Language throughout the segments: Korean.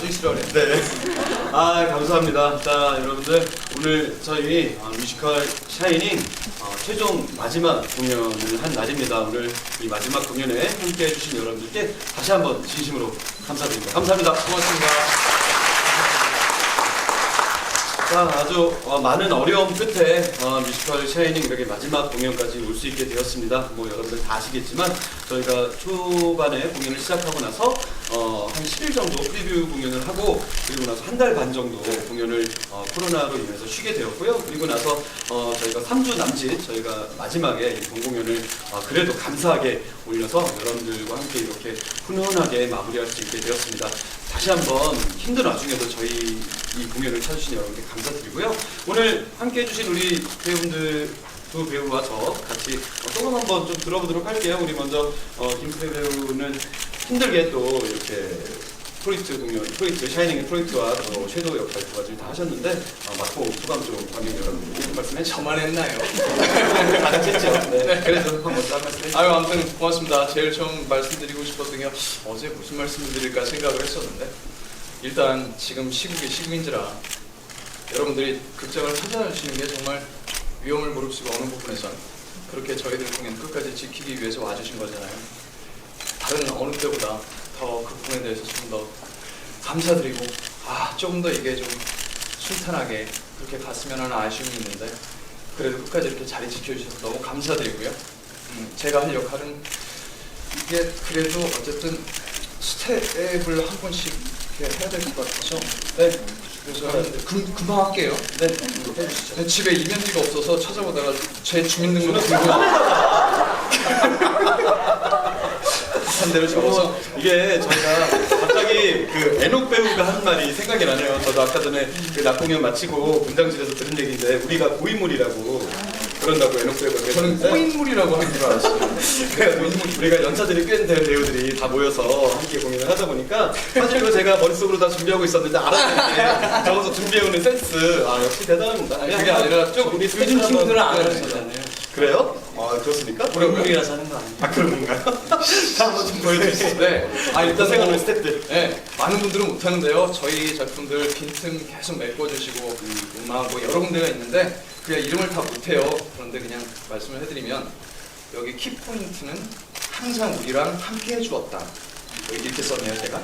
나중에 싫어하네. 네. 아 감사합니다. 자 여러분들 오늘 저희 어, 뮤지컬 샤이닝 어, 최종 마지막 공연을 한 날입니다. 오늘 이 마지막 공연에 함께 해 주신 여러분들께 다시 한번 진심으로 감사드립니다. 감사합니다. 고맙습니다. 자, 아주 어, 많은 어려움 끝에 어, 뮤지컬 샤이닝 이렇게 마지막 공연까지 올 수 있게 되었습니다. 뭐 여러분들 다 아시겠지만 저희가 초반에 공연을 시작하고 나서 어, 한 10일 정도 프리뷰 공연을 하고 그리고 나서 한 달 반 정도 공연을 어, 코로나로 인해서 쉬게 되었고요. 그리고 나서 어, 저희가 3주 남짓 저희가 마지막에 이 본 공연을 어, 그래도 감사하게 올려서 여러분들과 함께 이렇게 훈훈하게 마무리할 수 있게 되었습니다. 다시 한번 힘든 와중에도 저희 이 공연을 찾으신 여러분께 감사드리고요. 오늘 함께 해주신 우리 배우분들 두 배우와 저 같이 어, 소감 한번 좀 들어보도록 할게요. 우리 먼저 어, 김수배 배우는 힘들게 또 이렇게 프로젝트 공연, 프로젝트 샤이닝의 프로젝트와 또 섀도우 역할 두 가지를 다 하셨는데 어, 맡고 소감 좀 관객 여러분께 말씀해 주시죠. 저만 했나요? 다 같이 했죠. 네. 그래서 한번 먼저 한 말씀 해주시죠. 아유 아무튼 고맙습니다. 제일 처음 말씀드리고 싶었던 게 어제 무슨 말씀을 드릴까 생각을 했었는데 일단 지금 시국이 시국인지라 여러분들이 극장을 찾아주시는 게 정말 위험을 무릅쓰고 어느 부분에선 그렇게 저희들 공연 끝까지 지키기 위해서 와주신 거잖아요. 다른 어느 때보다 더 그 부분에 대해서 좀 더 감사드리고 아 조금 더 이게 좀 순탄하게 그렇게 갔으면 하는 아쉬움이 있는데 그래도 끝까지 이렇게 자리 지켜주셔서 너무 감사드리고요. 음, 제가 할 역할은 이게 그래도 어쨌든 스텝을 한 번씩 이렇게 해야 될 것 같아서 네 그래서 금, 금방 할게요. 네, 해주시죠. 제 집에 이면지가 없어서 찾아보다가 제 주민등록 들고 한 대로 적어서 이게 저희가 갑자기 그 애녹 배우가 한 말이 생각이 나네요. 저도 아까 전에 그 낙공연 마치고 분장실에서 들은 얘기인데 우리가 고인물이라고 그런다고 애녹 배우가 저는 그랬는데 꼬인물이라고 하는 줄 알았어요. 그래가지고 우리가 연차들이 꽤 된 배우들이 다 모여서 함께 공연을 하다 보니까 사실 이거 제가 머릿속으로 다 준비하고 있었는데 알았는데 적어서 준비해오는 센스 아 역시 대단합니다. 그게 아니라 쭉 우리 요즘 친구들은 안 네. 하시잖아요. 그래요? 아 그렇습니까? 고인물이라서 하는 거 아니에요? 아 그런 건가요? 자 한번 좀 보여주시죠. 네. 아 일단 고생하는 뭐, 스태프들. 네, 많은 분들은 못하는데요. 저희 작품들 빈틈 계속 메꿔주시고 음악 뭐 여러 군데가 있는데 그냥 이름을 다 못해요. 그런데 그냥 말씀을 해드리면 여기 키 포인트는 항상 우리랑 함께 해주었다. 여기 이렇게 썼네요 제가.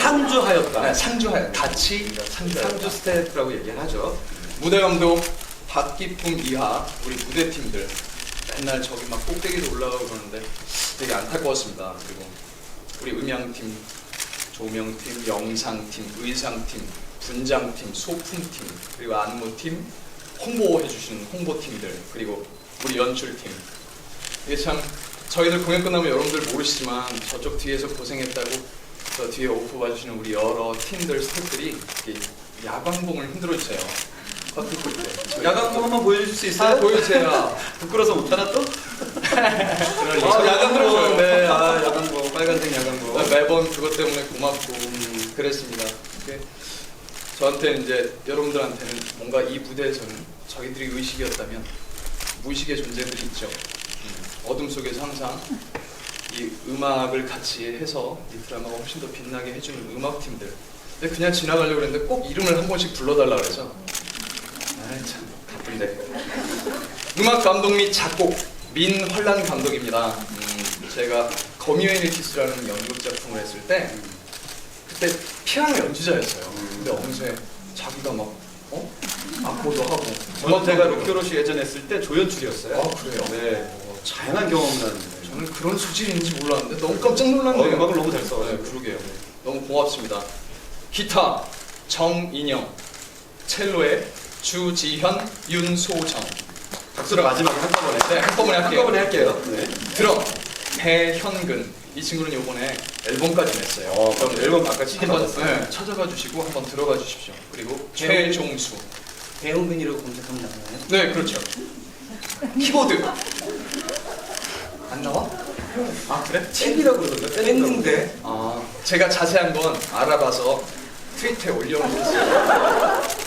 상주하였다. 아, 상주하여 같이. 상주 스태프라고 얘기하죠. 무대 감독 박기품 이하 우리 무대 팀들 맨날 저기 막 꼭대기로 올라가고 그러는데 되게 안타까웠습니다. 그리고 우리 음향팀, 조명팀, 영상팀, 의상팀, 분장팀, 소품팀, 그리고 안무팀, 홍보해주시는 홍보팀들, 그리고 우리 연출팀. 이게 참 저희들 공연 끝나면 여러분들 모르시지만 저쪽 뒤에서 고생했다고 저 뒤에 오프 봐주시는 우리 여러 팀들 스태프들이 야광봉을 흔들어 주세요. 야광봉 한번 보여줄 수 있어요? 아, 보여주세요. 부끄러서 못하나 또? 그럴 아, 리. 야광봉. 네, 아, 야광봉. 빨간색 야광봉. 네, 매번 그것 때문에 고맙고 음, 그랬습니다. 이게 저한테는 이제 여러분들한테는 뭔가 이 무대에서는 저희들이 의식이었다면 무의식의 존재들이 있죠. 음, 어둠 속에서 항상 이 음악을 같이 해서 이 드라마가 훨씬 더 빛나게 해주는 음악팀들. 근데 그냥 지나가려고 했는데 꼭 이름을 한 번씩 불러달라 그래서 아참 바쁜데. 음악 감독 및 작곡 민환란 감독입니다. 음, 제가 거미웨니티스라는 연극 작품을 했을 때 그때 피아노 연주자였어요. 근데 어느새 자기가 막 어? 악보도 하고 저는 제가 로키로시 예전에 했을 때 조연출이었어요. 아, 그래요? 네. 어, 다양한 경험을 하는데. 저는 그런 소질이 있는지 몰랐는데 너무 깜짝 어, 놀랐네요. 음악을 너무 잘 네, 써가지고. 그러게요. 너무 고맙습니다. 기타 정인영, 첼로의 주지현, 윤소정. 박수를 마지막에 한꺼번에. 네, 한꺼번에 할게요. 한꺼번에 할게요. 네. 드럼 배현근. 이 친구는 이번에 앨범까지 냈어요. 어, 그럼 앨범 아까 한번 받았어요. 네, 찾아가 주시고 한번 들어가 주십시오. 그리고 최종수. 배우근이라고 검색하면 나와요? 네, 그렇죠. 키보드. 안 나와? 아 그래? 책이라고 그러던데. 뺐는데 아 제가 자세한 건 알아봐서 트위터에 올려놓겠습니다.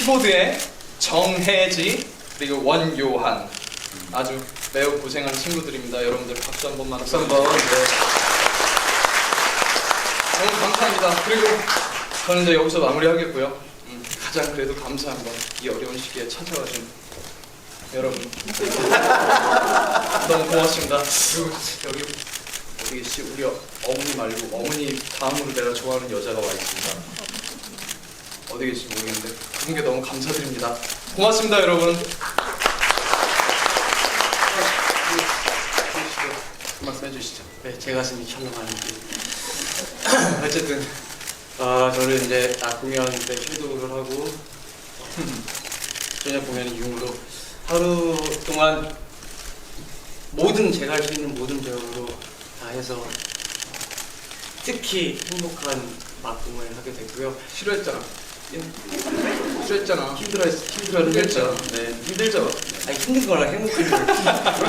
키보드에 정혜지 그리고 원요한 아주 매우 고생한 친구들입니다. 여러분들 박수 한 번만 박수 한 번. 네. 너무 감사합니다. 그리고 저는 이제 여기서 마무리하겠고요. 음, 가장 그래도 감사한 건 이 어려운 시기에 찾아와준 여러분 너무 고맙습니다. 그리고 여기 어디 계시 우리 어머니 말고 어머니 다음으로 내가 좋아하는 여자가 와 있습니다. 어디 계신지 모르겠는데 그분께 너무 감사드립니다. 고맙습니다, 여러분. 그 말씀 해 주시죠. 네, 제 가슴이 철렁하는데. 어쨌든 아 저는 이제 낮 공연 때 섀도우를 하고 저녁 공연 이후로 하루 동안 모든 제가 할 수 있는 모든 배우로 다 해서 특히 행복한 막공을 하게 됐고요. 싫어했잖아. 싫어 했잖아. 힘들어 힘들어 힘들죠. 네, 힘들죠. 아니 힘든 거랑 행복한 걸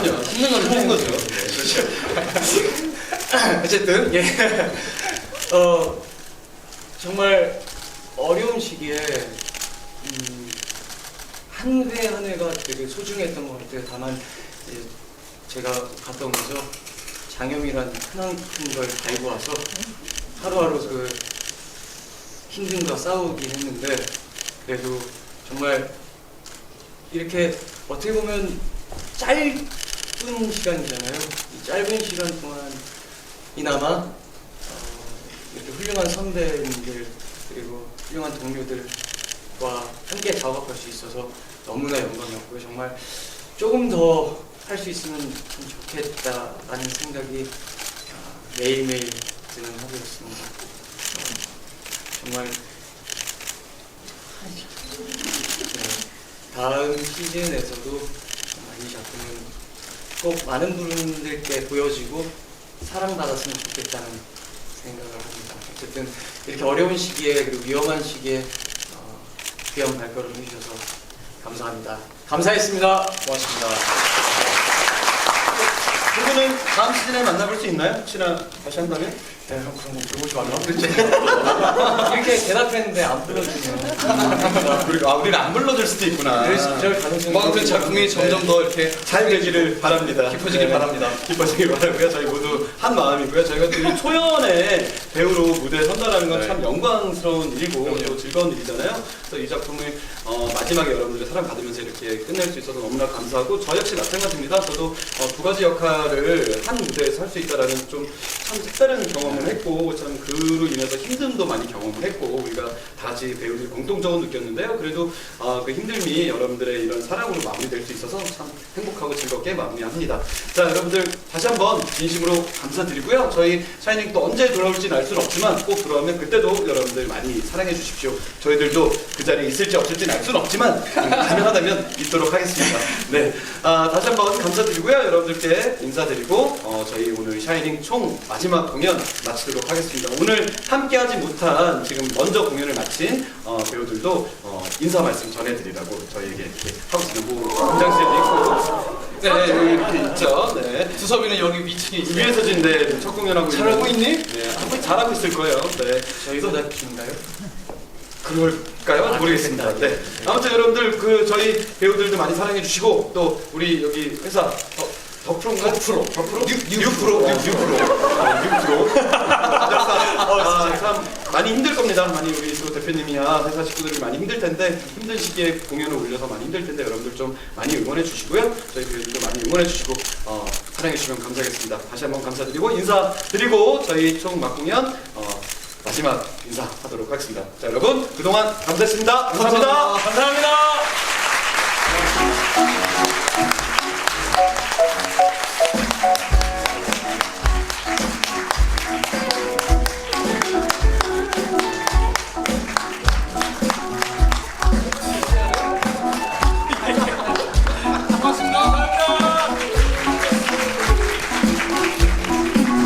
그럼요. 힘든 건 힘든 거죠. 어쨌든 예. 어 정말 어려운 시기에 음, 한회한 회가 되게 소중했던 것 같아요. 다만 이제 제가 갔다 오면서 장염이란 크나큰 걸 달고 와서 하루하루 그 힘듦과 싸우긴 했는데 그래도 정말 이렇게 어떻게 보면 짧은 시간이잖아요. 이 짧은 시간 동안 이나마 어, 이렇게 훌륭한 선배님들 그리고 훌륭한 동료들과 함께 작업할 수 있어서 너무나 영광이었고요. 정말 조금 더 할 수 있으면 참 좋겠다라는 생각이 어, 매일매일 드는 하루였습니다. 어, 정말 네, 다음 시즌에서도 이 작품은 꼭 많은 분들께 보여지고 사랑받았으면 좋겠다는 생각을 합니다. 어쨌든 이렇게 어려운 시기에 그리고 위험한 시기에 어, 귀한 발걸음 해주셔서 감사합니다. 감사했습니다. 고맙습니다. 두 분은 다음 시즌에 만나볼 수 있나요? 혹시나 다시 한다면? 네, 형 그런 거 물어보지 말라고 그랬지. 이렇게 대답했는데 안 불러주면 그리고 아 우리는 안 불러줄 수도 있구나. 그럴 가능성이 뭐 아무튼 작품이 점점 더 이렇게 잘 되기를 바랍니다. 깊어지길 네. 바랍니다. 깊어지길 바라고요. 저희 모두 한 마음이고요. 저희가 또 이 초연의 배우로 무대에 선다라는 건 네. 참 영광스러운 일이고. 또 즐거운 일이잖아요. 그래서 이 작품을 어, 마지막에 여러분들의 사랑 받으면서 이렇게 끝낼 수 있어서 너무나 감사하고 저 역시 마찬가지입니다. 저도 어, 두 가지 역할을 한 무대에서 할 수 있다라는 좀 참 색다른 경험을 했고 참 그로 인해서 힘듦도 많이 경험을 했고 우리가 다 같이 배우들이 공통적으로 느꼈는데요. 그래도 어, 그 힘듦이 여러분들의 이런 사랑으로 마무리될 수 있어서 참 행복하고 즐겁게 마무리합니다. 자 여러분들 다시 한번 진심으로 감사드리고요. 저희 샤이닝 또 언제 돌아올지는 알 수는 없지만 꼭 돌아오면 그때도 여러분들 많이 사랑해 주십시오. 저희들도 그 자리에 있을지 없을지는 알 수는 없지만 음, 가능하다면 있도록 하겠습니다. 네, 아, 다시 한 번 감사드리고요. 여러분들께 인사드리고 어, 저희 오늘 샤이닝 총 마지막 공연 마치도록 하겠습니다. 오늘 함께하지 못한 지금 먼저 공연을 마친 어, 배우들도 어, 인사 말씀 전해드리라고 저희에게 이렇게 하고 있습니다. 뭐 공장실도 있고 네, 여기 이렇게 있죠. 네. 두섭이는 여기 위층에 있어요. 위에서 진데 첫 공연하고 잘하고 있는- 있니? 네, 아마 잘하고 있을 거예요. 네. 저희보다 긴가요? 그럴까요? 아, 모르겠습니다. 네. 아무튼 여러분들 그 저희 배우들도 많이 사랑해 주시고 또 우리 여기 회사 더, 더 프로인가? 더 프로. 더 프로? 뉴, 뉴, 프로. 뉴, 뉴 프로. 아, 뉴 프로. 아, 참 많이 힘들 겁니다. 많이 우리 또 대표님이야 회사 식구들이 많이 힘들 텐데 힘든 시기에 공연을 올려서 많이 힘들 텐데 여러분들 좀 많이 응원해 주시고요. 저희 배우들도 많이 응원해 주시고 어, 사랑해 주시면 감사하겠습니다. 다시 한번 감사드리고 인사드리고 저희 총 막공연 어, 마지막 인사하도록 하겠습니다. 자 여러분 그동안 감사했습니다. 감사합니다. 감사합니다.